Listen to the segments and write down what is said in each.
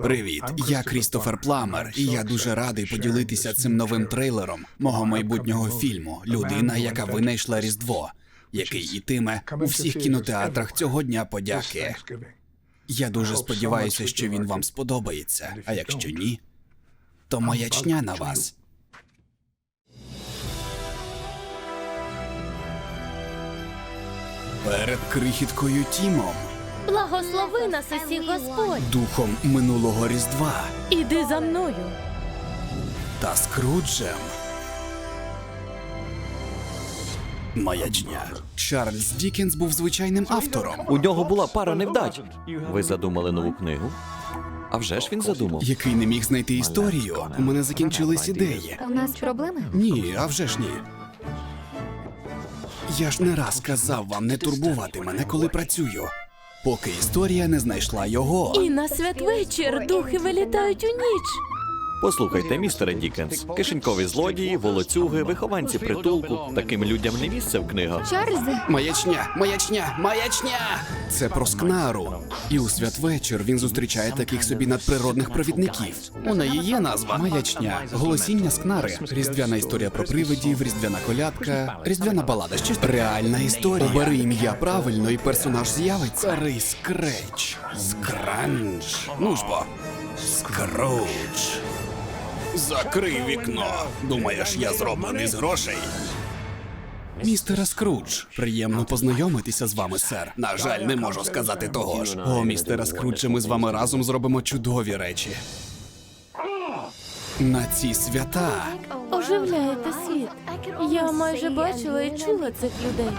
Привіт, я Крістофер Пламер, і я дуже радий поділитися цим новим трейлером мого майбутнього фільму Людина, яка винайшла Різдво, який ітиме у всіх кінотеатрах цього дня подяки. Я дуже сподіваюся, що він вам сподобається. А якщо ні, то маячня на вас. Перед крихіткою Тімом, Благослови нас усіх Господь. духом минулого Різдва Іди за мною. та Скруджем. Маячня. Чарльз Дікенс був звичайним автором, У нього була пара невдач. Ви задумали нову книгу? А вже ж він задумав. який не міг знайти історію. У мене закінчились ідеї. У нас проблеми? Ні, а вже ж ні. Я ж не раз казав вам не турбувати мене, коли працюю, поки історія не знайшла його. І на святвечір духи вилітають у ніч. Послухайте, містере Дікенс, кишенькові злодії, волоцюги, вихованці притулку. Таким людям не місце в книгах. Чарльзе, Маячня, маячня, маячня! Це про скнару. І у святвечір він зустрічає таких собі надприродних провідників. У неї є назва маячня, голосіння скнари, різдвяна історія про привидів, різдвяна колядка, різдвяна балада. Щось реальна історія. Обери ім'я правильно, і персонаж з'явиться. Старий скреч. Скранж. Ну ж бо. Скрудж. Закрий вікно. Думаєш, я зроблений з грошей? Містере Скрудж, приємно познайомитися з вами, сер. На жаль, не можу сказати того ж. О, містере Скрудже, ми з вами разом зробимо чудові речі. На ці свята Оживляєте світ. Я майже бачила і чула цих людей.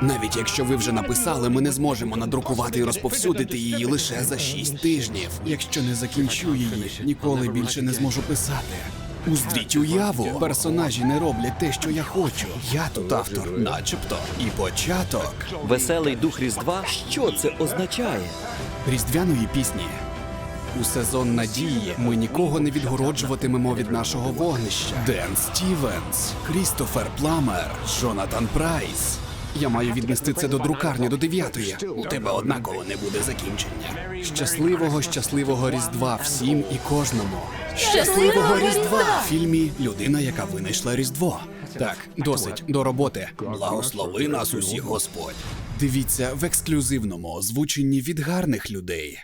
Навіть якщо ви вже написали, ми не зможемо надрукувати і розповсюдити її лише за шість тижнів. Якщо не закінчу її, ніколи більше не зможу писати. Уздріть уяву, персонажі не роблять те, що я хочу. Я тут автор, начебто, і початок Веселий дух Різдва. Що це означає? різдвяної пісні. У сезон надії ми нікого не відгороджуватимемо від нашого вогнища. Ден Стівенс, Крістофер Пламер, Джонатан Прайс. Я маю віднести це до друкарні до дев'ятої. У тебе однаково не буде закінчення. Щасливого, щасливого Різдва всім і кожному. Щасливого Різдва! В фільмі Людина, яка винайшла Різдво. Так, досить до роботи. Благослови нас усіх Господь. Дивіться в ексклюзивному озвученні від гарних людей.